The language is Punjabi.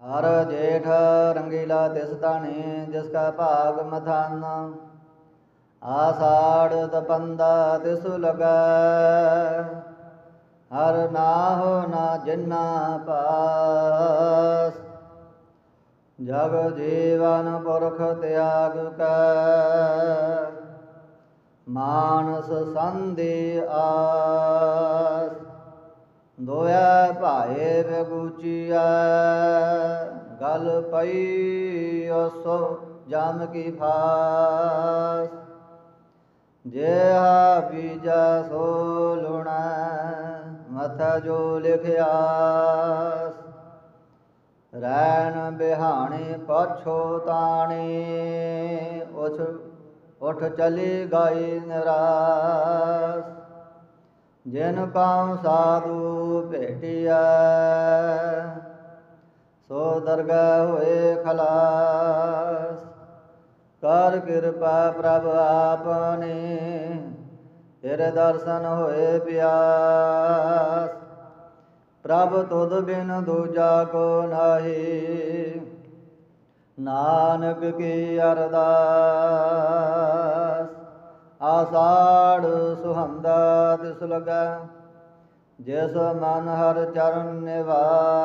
ਹਰ ਜੇਠ ਰੰਗੀਲਾ ਤਿਸ ਤਾਣੇ ਜਿਸ ਕਾ ਭਾਗ ਮਥਾਨ। ਆਸਾੜ ਤਪੰਦਾ ਤਿਸ ਲਗੈ। ਹਰ ਨਾਹੋ ਨਾ ਜਿਨਾ ਪਾਸ। ਜਗ ਜੀਵਨ ਪੁਰਖ ਤਿਆਗ ਕੈ। ਮਾਨਸ ਸੰਦੇ ਆਸ। ਦੋਇ ਭਾਏ ਬਗੂਚੀਐ ਗਲ ਪਈ ਉਸੋ ਜਮ ਕੀ ਫਾਸ। ਜਿਹਾ ਬੀਜਾ ਸੋ ਲੁਣਾ ਮਥ ਜੋ ਲਿਖਿਆਸ। ਰੈਣ ਬਿਹਾਣੇ ਪਛੋ ਤਾਣੇ ਉਛ ਉਠ ਚਲੀ ਗਈ ਨਿਰਾਸ। ਜਿਨ ਪਾਉ ਸਾਧੂ ਭੇਟਿਆ ਸੋ ਦਰਗਾ ਹੋਏ ਖਲਾਸ। ਕਰ ਕਿਰਪਾ ਪ੍ਰਭ ਆਪਨੇ ਤੇਰੇ ਦਰਸ਼ਨ ਹੋਏ ਪਿਆਸ। ਪ੍ਰਭ ਤੁਧ ਬਿਨ ਦੂਜਾ ਕੋ ਨਾਹੀ, ਨਾਨਕ ਕੀ ਅਰਦਾਸ। ਸੁਹੰਦਾ ਤਿਸ ਲਗਾ ਜਿਸ ਮਨ ਹਰ ਚਰਨ ਨਿਵਾਸ